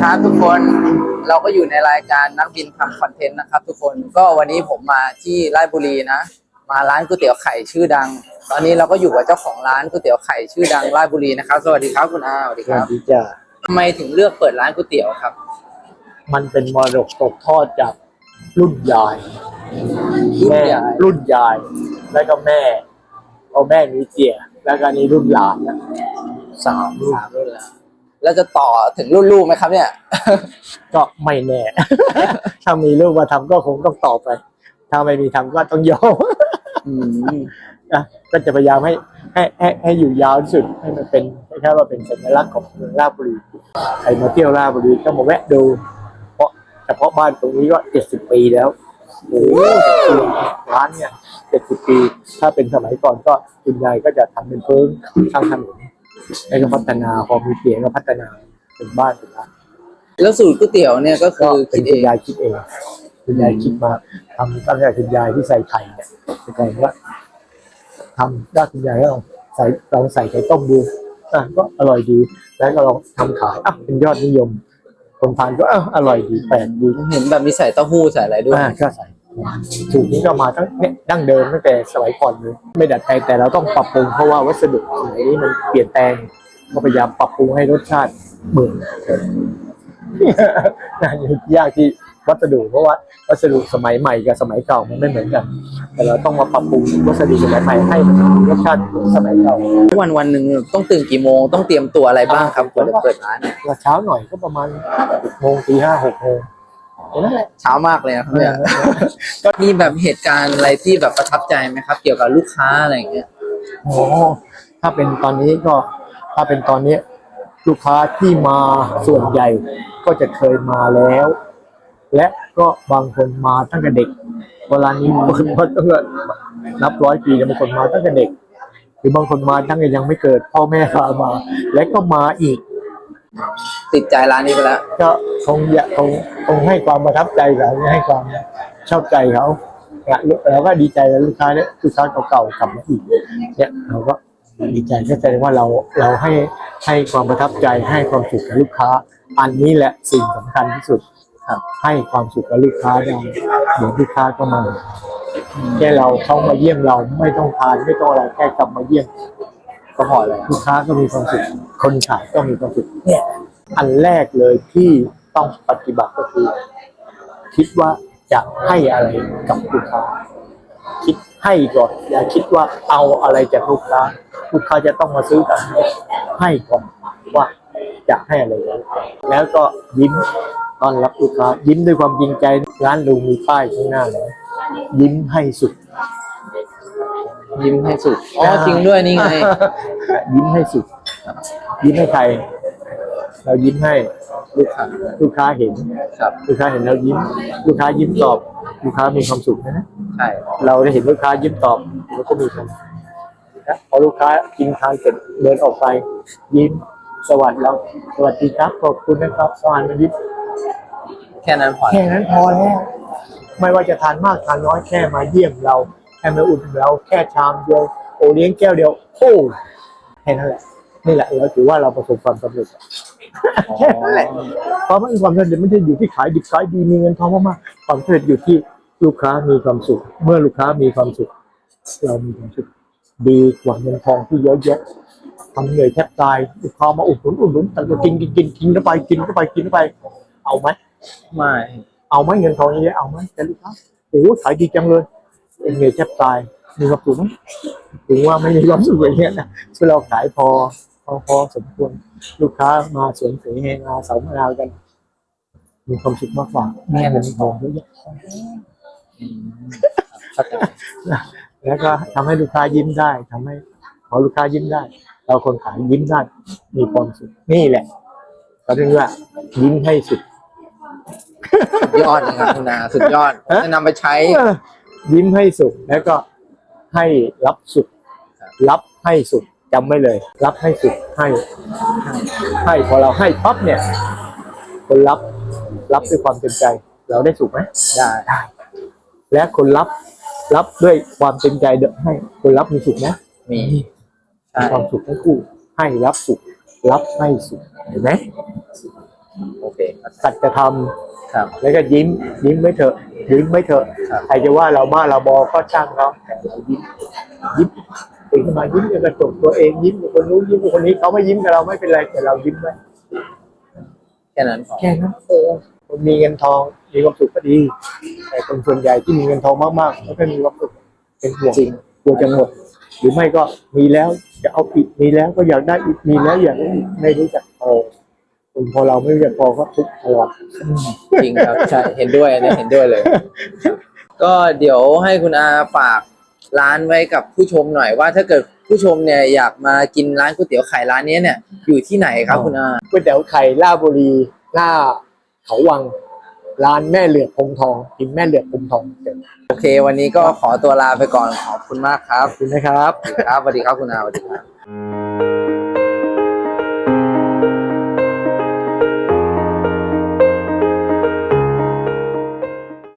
ครับทุกคนเราก็อยู่ในรายการนักบินทำคอนเทนต์นะครับ ทุกคนก็วันนี้ผมมาที่ราชบุรีนะ มาร้านก๋วยเตี๋ยวไข่ชื่อดัง ตอนนี้เราก็อยู่กับเจ้าของร้านก๋วยเตี๋ยวไข่ชื่อดังราชบุรีนะครับ สวัสดีครับคุณอาสวัสดีสควัรัสบดีจ้าทำไมถึงเลือกเปิดร้านก๋วยเตี๋ยวครับ มันเป็นมรดกตกทอดจากรุ่นยายรุ่นแม่ใหญ่รุ่นยาย แล้วก็แม่เอาแม่มีเจียแล้วก็นี่รุ่นหลานนะสามรุ่นสามรุ่นแล้ว แล้วจะต่อถึงรุ่นลูกไหมครับเนี่ย ก็ไม่แน่ ถ้ามีลูกมาทำก็คงต้องต่อไป ถ้าไม่มีทำก็ต้องยอม อืมนะก็จะพยายามให้ให้ให้ให้อยู่ยาวที่สุดให้มันเป็นคล้ายๆว่าเป็นสัญลักษณ์ของเมืองราชบุรีใครมาเที่ยวราชบุรีก็มาแวะดู เพราะเฉพาะบ้านตรงนี้ก็เจ็ดสิบปีแล้วโอ้โหร้านเนี่ยเจ็ดสิบปี ถ้าเป็นสมัยก่อนก็คุณยายก็จะทำเป็นเพิ่งทางถนน แล้วก็พัฒนาพอมีเตียงก็พัฒนาเป็นบ้านเป็นร้านแล้วสูตรก๋วยเตี๋ยวเนี่ยก็คืก็อเป็คินดเอคุณงยายคิดเองคุณยายคิดมาทำตั้งแต่คุณยายที่ใส่ไข่เนี่ยใส่ว่าทำได้คุณยายก็ลองใส่ลองใส่ไข่ต้มดูอะก็อร่อยดี แล้วก็ลองทำขายอะเป็นยอดนิยมคนทานก็เอออร่อยดีแปลกดีผมเห็นแบบมีใส่เต้าหู้ใส่อะไรด้วย อ่าก็ใส่ สูตรนี้ก็มาตั้งเนี่ยดั้งเดิมตั้งแต่สมัยก่อนเลยไม่ดัดแปลงแต่เราต้องปรับปรุงเพราะว่าวัสดุสมัยนี้มันเปลี่ยนแปลงก็พยายามปรับปรุงให้รสชาติเหมือนงานยากที่วัสดุเพราะว่าวัสดุสมัยใหม่กับสมัยเก่ามันไม่เหมือนกัน แต่เราต้องมาปรับปรุงวัสดุสมัยใหม่ให้มันมีรสชาติของสมัยเก่าวันวันหนึ่งต้องตื่นกี่โมงต้องเตรียมตัวอะไรบ้างครับก่อนจะเปิดร้านเนี่ยเช้าหน่อยก็ประมาณหกโมงตีห้าหกโมงแค่ นั้นแหละเช้ามากเลยนะครับเนี่ยก็มีแบบเหตุการณ์อะไรที่แบบประทับใจไหมครับ เกี่ยวกับลูกค้าอะไรอย่างเงี้ยโอ้ถ้าเป็นตอนนี้ก็ ถ้าเป็นตอนนี้ ลูกค้าที่มาส่วนใหญ่ก็จะเคยมาแล้ว และก็บางคนมาตั้งแต่เด็กเวลานี้บางคนมาตั้งแต่นับร้อยปีแล้วบางคนมาตั้งแต่เด็ก หรือบางคนมาตั้งแต่ยังไม่เกิดพ่อแม่พามา และก็มาอีก ติดใจร้านนี้ไปแล้ว ก็คงอยากคงคงให้ความประทับใจเขาให้ความชอบใจเขาเราก็ดีใจแล้วลูกค้าเนี่ยลูกค้าเก่าๆกลับมาอีกเนี่ยเราก็ดีใจก็แสดงว่าเราเราให้ให้ความประทับใจให้ความสุขกับลูกค้า อันนี้แหละสิ่งสำคัญที่สุดครับให้ความสุขกับลูกค้าได้เดี๋ยวลูกค้าก็มาแค่เราเขามาเยี่ยมเราไม่ต้องทานไม่ต้องอะไรแค่กลับมาเยี่ยมก็พอแล้วลูกค้าก็มีความสุขคนขายก็มีความสุขเนี่ย อันแรกเลยที่ต้องปฏิบัติก็คือ คิดว่าจะให้อะไรกับลูกค้า คิดให้ก่อนอย่าคิดว่าเอาอะไรจากลูกค้า ลูกค้าจะต้องมาซื้อกับให้ก่อนว่าจะให้อะไรแล้วแล้วก็ยิ้มตอนรับลูกค้า ยิ้มด้วยความจริงใจร้านลุงมีป้ายข้างหน้าเลยยิ้มให้สุด ยิ้มให้สุดอ๋อจริงด้วยนี่ไงยิ้มให้สุด ยิ้มให้ใคร เรายิ้มให้ลูกค้าลูกค้าเห็นครับลูกค้าเห็นเรายิ้ม ลูกค้ายิ้มตอบ ลูกค้ามีความสุขนะใช่เราได้เห็นลูกค้ายิ้มตอบเราก็มีความสุขนะพอลูกค้ากินทานเสร็จเดินออกไป ยิ้มสวัสดีแล้วสวัสดีครับขอบคุณนะครับสวัสดียิ้มแค่นั้นพอแค่นั้นพอแล้วไม่ว่าจะทานมากทานน้อยแค่มาเยี่ยมเราแค่มาอุ่นนเราแค่ชามเดียวโอเลี้ยงแก้วเดียวโอ้แค่นั้นแหละนี่แหละเราถือว่าเราประสบความสำเร็จ แค่นั้นแหละเพราะว่าความสำเร็จไม่ได้อยู่ที่ขายดิบขายดีมีเงินทองมากๆความสำเร็จอยู่ที่ลูกค้ามีความสุข เมื่อลูกค้ามีความสุข เรามีความสุขดีกว่าเงินทองที่เยอะแยะทำเหนื่อยแทบตายลูกค้ามาอุดหนุนอุดหนุนแต่ก็กินกินกินกินเข้าไปกินเข้าไปกินเข้าไป เอาไหมไม่ เอาไหมเงินทองเยอะๆเอาไหมแต่ลูกค้าโอ้โหขายดีจังเลยเหนื่อยแทบตายมีความสุขไหมถึงว่าไม่มีความสุขอย่างเงี้ยนะคือเราขายพอ พอพอสมควรลูกค้ามาสวนเสเฮงาเสามะนาวกัน มีความสุขมากกว่าแม่เงินทองเยอะแยะอืมเข้าใจแล้วก็ทำให้ลูกค้ายิ้มได้ทำให้พอลูกค้ายิ้มได้ เราคนขายยิ้มได้มีความสุขนี่แหละเขาเรียกว่า ยิ้มให้สุดสุดยอดนะครับคุณอาสุดยอดฮะจะนำไปใช้เออยิ้มให้สุดแล้วก็ให้รับสุดรับให้สุด จำไว้เลย รับให้สุดให้ให้ ให้พอเราให้ปั๊บเนี่ย คนรับรับด้วยความเต็มใจ เราได้สุขไหมได้ได้ และคนรับรับด้วยความเต็มใจเดให้ คนรับมีสุขนะมีมีใช่ความสุขทั้งคู่ ให้รับสุข รับให้สุขเห็นไหมโอเคครับสัจธรรมครับ แล้วก็ยิ้ม ยิ้มไม่เถอะยิ้มไม่เถอะครับใครจะว่าเราบ้าเราบอก็ช่างเขาแต่เรายิ้มยิ้ม ตื่นขึ้นมายิ้มกับกระจกตัวเองยิ้มกับคนนู้นยิ้มกับคนนี้เขาไม่ยิ้มกับเราไม่เป็นไรแต่เรายิ้มไว้แค่นั้นพอแค่นั้นเองคนมีเงินทองมีความสุขก็ดี แต่คนส่วนใหญ่ที่มีเงินทองมากๆไม่ค่อยมีความสุขเป็นห่วงจริงกลัวจะหมด หรือไม่ก็มีแล้วจะเอาอีกมีแล้วก็อยากได้อีกมีแล้วอยากได้อีกไม่รู้จักพอคนพอเราไม่รู้จักพอก็ทุกข์ตลอดจริงครับใช่เห็นด้วยอันนี้เห็นด้วยเลย ก็เดี๋ยวให้คุณอาฝาก ร้านไว้กับผู้ชมหน่อยว่าถ้าเกิดผู้ชมเนี่ยอยากมากินร้านก๋วยเตี๋ยวไข่ร้านนี้เนี่ยอยู่ที่ไหนครับคุณอาก๋วยเตี๋ยวไข่ล่าชบุรีหน้าเขาวังร้านแม่เหลือกพงทองกินแม่เหลือกพงทองเจ๋งโอเค วันนี้ก็ขอตัวลาไปก่อนขอบคุณมากครับขอบคุณนะครับครับสวัสดีครับคุณอาสวัสดีครับ